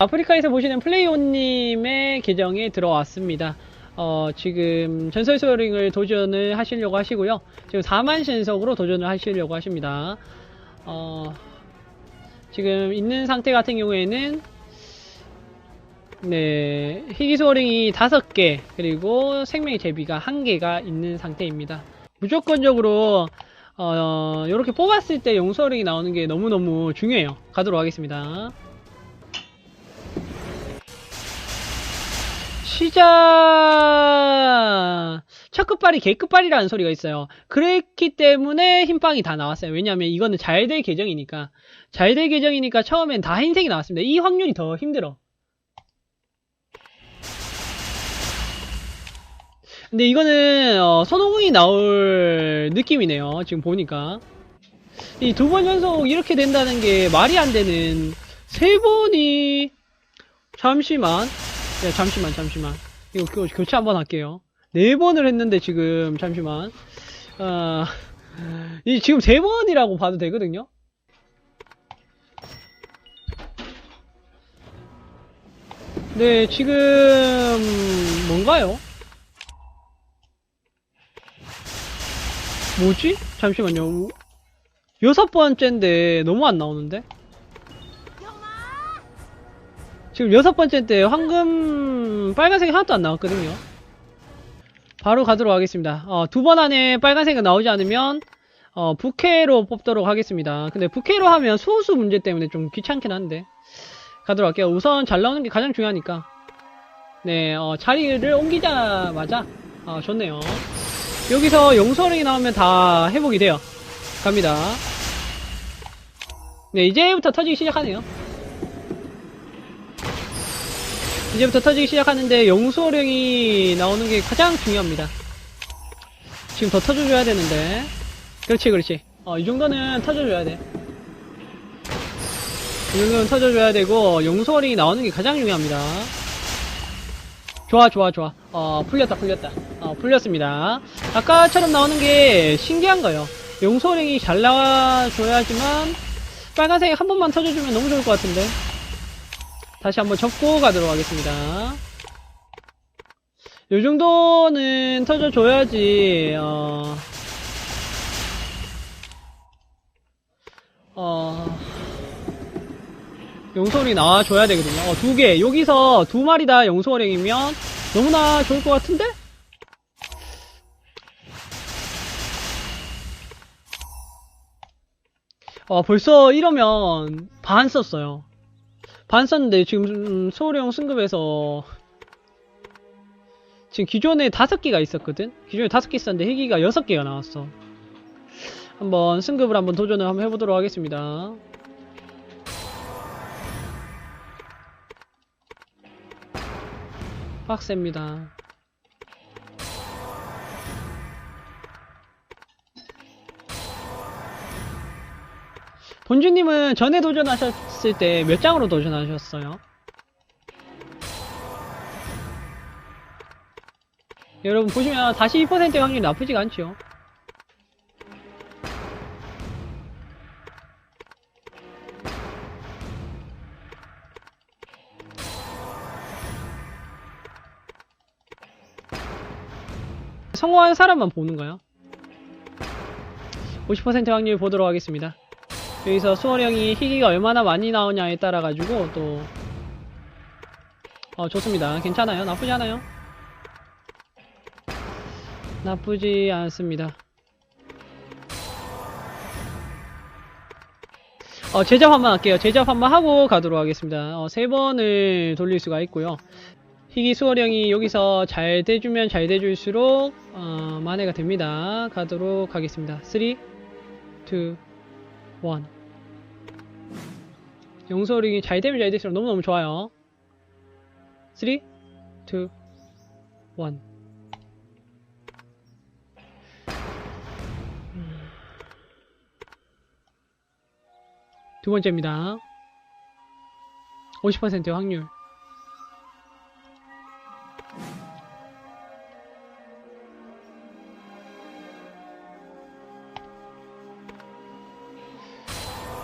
아프리카에서 보시는 플레이온님의 계정에 들어왔습니다. 어, 지금 전설 소어링을 도전을 하시려고 하시고요. 지금 4만 신석으로 도전을 하시려고 하십니다. 어, 지금 있는 상태 같은 경우에는 네, 희귀 소어링이 5개, 그리고 생명의 제비가 1개가 있는 상태입니다. 무조건적으로 어, 이렇게 뽑았을 때 용서링이 나오는 게 너무너무 중요해요. 가도록 하겠습니다. 시작! 첫 끝발이 개 끝발이라는 소리가 있어요. 그랬기 때문에 흰빵이 다 나왔어요. 왜냐하면 이거는 잘 될 계정이니까. 잘 될 계정이니까 처음엔 다 흰색이 나왔습니다. 이 확률이 더 힘들어. 근데 이거는 어, 손오공이 나올 느낌이네요. 지금 보니까 이 두 번 연속 이렇게 된다는 게 말이 안 되는 세 번이 잠시만 야 잠시만 잠시만 이거 교, 교체 한번 할게요. 네 번을 했는데 지금 잠시만 아, 이 지금 세 번이라고 봐도 되거든요. 네 지금 뭔가요? 뭐지? 잠시만요. 여섯 번째인데 너무 안 나오는데? 지금 여섯 번째인데 황금 빨간색이 하나도 안 나왔거든요. 바로 가도록 하겠습니다. 어, 두 번 안에 빨간색이 나오지 않으면 어, 부캐로 뽑도록 하겠습니다. 근데 부캐로 하면 소수 문제 때문에 좀 귀찮긴 한데 가도록 할게요. 우선 잘 나오는 게 가장 중요하니까 네 어, 자리를 옮기자마자 어, 좋네요. 여기서 용서링이 나오면 다 회복이 돼요. 갑니다. 네, 이제부터 터지기 시작하네요. 이제부터 터지기 시작하는데 용서령이 나오는 게 가장 중요합니다. 지금 더 터져줘야 되는데. 그렇지, 그렇지. 어, 이 정도는 터져줘야 돼. 이 정도는 터져줘야 되고, 용서령이 나오는 게 가장 중요합니다. 좋아 좋아 좋아 어 풀렸다 풀렸다 어 풀렸습니다 아까처럼 나오는 게 신기한 거예요 용소링이 잘 나와줘야지만 빨간색이 한 번만 터져주면 너무 좋을 것 같은데 다시 한번 접고 가도록 하겠습니다 요 정도는 터져줘야지 어 어... 용소리 나와줘야 되거든요. 어, 두 개. 여기서 두 마리 다 용소령이면 너무나 좋을 것 같은데? 어, 벌써 이러면 반 썼어요. 반 썼는데 지금 음, 소령 승급에서 지금 기존에 다섯 개가 있었거든? 기존에 다섯 개 있었는데 희귀가 여섯 개가 나왔어. 한번 승급을 한번 도전을 한번 해보도록 하겠습니다. 빡셉니다. 본주님은 전에 도전하셨 을 때 몇 장으로 도전하셨어요? 여러분 보시면 42%의 확률이 나쁘지가 않죠? 성공한 사람만 보는 거야. 50% 확률 보도록 하겠습니다. 여기서 수월형이 희귀가 얼마나 많이 나오냐에 따라 가지고 또 어, 좋습니다. 괜찮아요. 나쁘지 않아요. 나쁘지 않습니다. 어, 제작 한번 할게요. 제작 한번 하고 가도록 하겠습니다. 어, 세 번을 돌릴 수가 있고요. 희귀 수월형이 여기서 잘 돼주면 잘 돼줄수록 어, 만회가 됩니다. 가도록 하겠습니다. 3, 2, 1 용서링이 잘 되면 잘 될수록 너무너무 좋아요. 3, 2, 1 두 번째입니다. 50% 확률.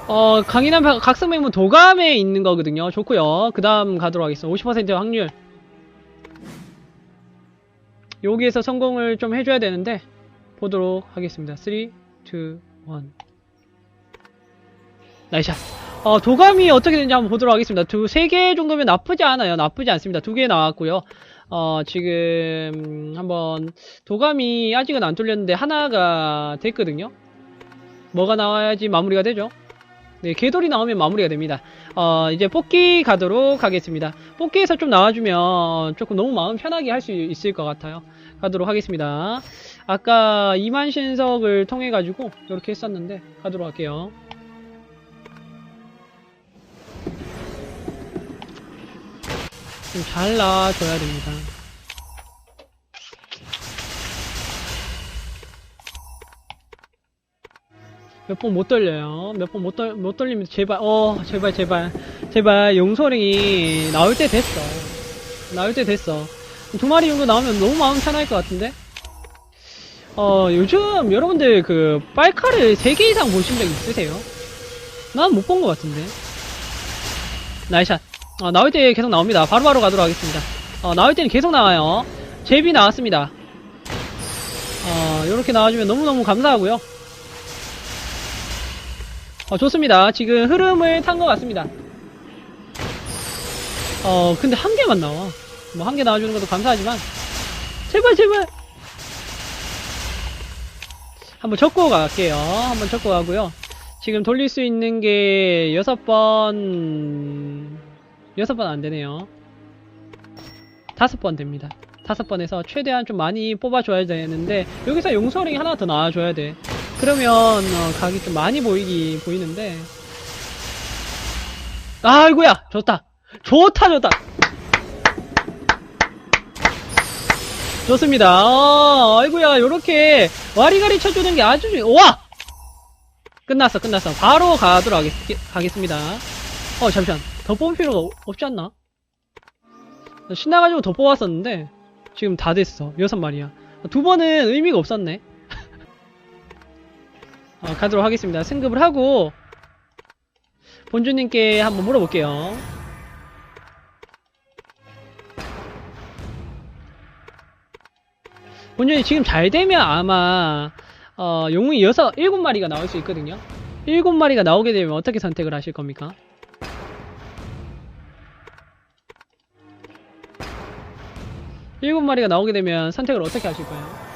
어, 강인한 바- 각성맹은 도감에 있는 거거든요. 좋고요. 그 다음 가도록 하겠습니다. 50% 확률. 여기에서 성공을 좀 해줘야 되는데, 보도록 하겠습니다. 3, 2, 1. 나이샷. 어, 도감이 어떻게 되는지 한번 보도록 하겠습니다. 두, 세 개 정도면 나쁘지 않아요. 나쁘지 않습니다. 두 개 나왔고요. 어, 지금, 한번, 도감이 아직은 안 뚫렸는데, 하나가 됐거든요. 뭐가 나와야지 마무리가 되죠? 네, 궤돌이 나오면 마무리가 됩니다. 어, 이제 뽑기 가도록 하겠습니다. 뽑기에서 좀 나와주면 조금 너무 마음 편하게 할 수 있을 것 같아요. 가도록 하겠습니다. 아까 2만 신석을 통해가지고 이렇게 했었는데 가도록 할게요. 좀 잘 나와줘야 됩니다. 몇 번못 돌려요. 몇 번못 돌, 못 돌리면 제발, 어, 제발, 제발. 제발, 용소링이 나올 때 됐어. 나올 때 됐어. 두 마리 정도 나오면 너무 마음 편할 것 같은데? 어, 요즘 여러분들 그, 빨카를 3개 이상 보신 적 있으세요? 난 못 본 것 같은데. 나이샷. 어, 나올 때 계속 나옵니다. 바로바로 가도록 하겠습니다. 어, 나올 때는 계속 나와요. 제비 나왔습니다. 어, 요렇게 나와주면 너무너무 감사하고요. 어, 좋습니다. 지금 흐름을 탄 것 같습니다. 어, 근데 한 개만 나와. 뭐, 한 개 나와주는 것도 감사하지만. 제발, 제발! 한번 적고 갈게요. 한번 적고 가고요. 지금 돌릴 수 있는 게 여섯 번, 여섯 번 안 되네요. 다섯 번 됩니다. 다섯 번에서 최대한 좀 많이 뽑아줘야 되는데, 여기서 용서링이 하나 더 나와줘야 돼. 그러면 어, 각이 좀 많이 보이기 보이는데. 아이고야! 좋다. 좋다 좋다! 좋습니다. 어, 아이고야 요렇게 와리가리 쳐주는 게 아주 중- 와! 끝났어 끝났어. 바로 가도록 하겠, 하겠 습니다. 어 잠시만. 더 뽑을 필요가 없- 없지 않나? 나 신나가지고 더 뽑았었는데 지금 다 됐어. 여섯 마리야. 두 번은 의미가 없었네 어, 가도록 하겠습니다. 승급을 하고 본주님께 한번 물어볼게요. 본주님 지금 잘 되면 아마 어, 용이 여섯, 일곱 마리가 나올 수 있거든요. 일곱 마리가 나오게 되면 어떻게 선택을 하실 겁니까? 일곱 마리가 나오게 되면 선택을 어떻게 하실 거예요?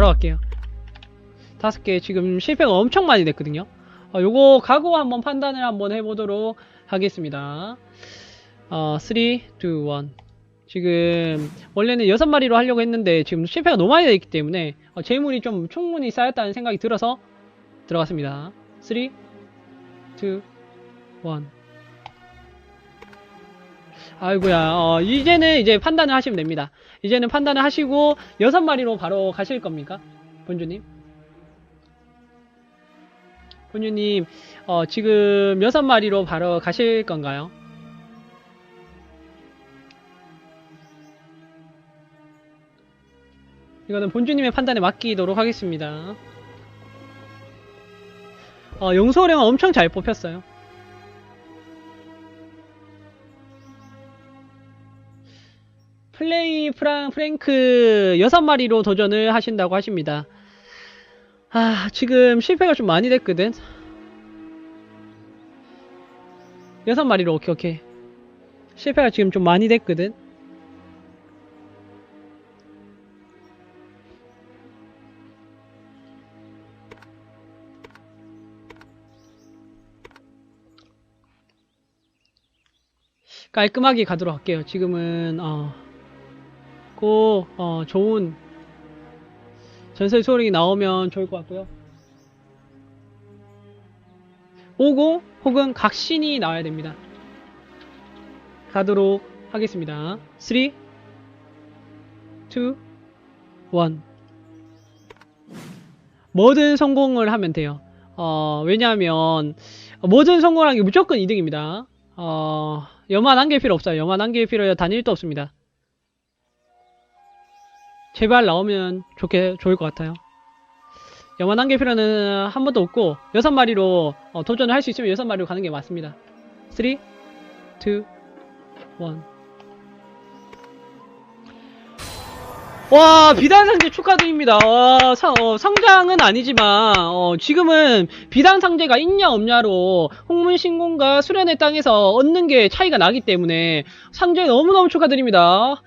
바로 갈게요. 다섯 개 지금 실패가 엄청 많이 됐거든요. 어, 요거 각오 한번 판단을 한번 해보도록 하겠습니다. 어, 3, 2, 1. 지금 원래는 여섯 마리로 하려고 했는데 지금 실패가 너무 많이 됐기 때문에 어, 재물이 좀 충분히 쌓였다는 생각이 들어서 들어갔습니다. 3, 2, 1. 아이고야, 어, 이제는 이제 판단을 하시면 됩니다. 이제는 판단을 하시고 여섯 마리로 바로 가실 겁니까? 본주님? 본주님, 어, 지금 여섯 마리로 바로 가실 건가요? 이거는 본주님의 판단에 맡기도록 하겠습니다. 어, 용서령 엄청 잘 뽑혔어요. 플레이 프랑 프랭크 6마리로 도전을 하신다고 하십니다. 아, 지금 실패가 좀 많이 됐거든. 6마리로 오케이 오케이. 실패가 지금 좀 많이 됐거든. 깔끔하게 가도록 할게요. 지금은 어, 꼭 어, 좋은 전설 소리 나오면 좋을 것 같고요. 오고 혹은 각신이 나와야 됩니다. 가도록 하겠습니다. 3, 2, 1 뭐든 성공을 하면 돼요. 어, 왜냐하면 뭐든 성공하는 게 무조건 이득입니다. 어, 여만 한 개일 필요 없어요. 여만 한 개일 필요 단일도 없습니다. 제발 나오면 좋게, 좋을 것 같아요. 여만 한 개일 필요는 한 번도 없고, 여섯 마리로 어, 도전을 할 수 있으면 여섯 마리로 가는 게 맞습니다. 3, 2, 1. 와, 비단상제 축하드립니다. 와, 상, 어, 상장은 아니지만, 어, 지금은 비단상제가 있냐 없냐로 홍문신공과 수련의 땅에서 얻는 게 차이가 나기 때문에 상제 너무너무 축하드립니다.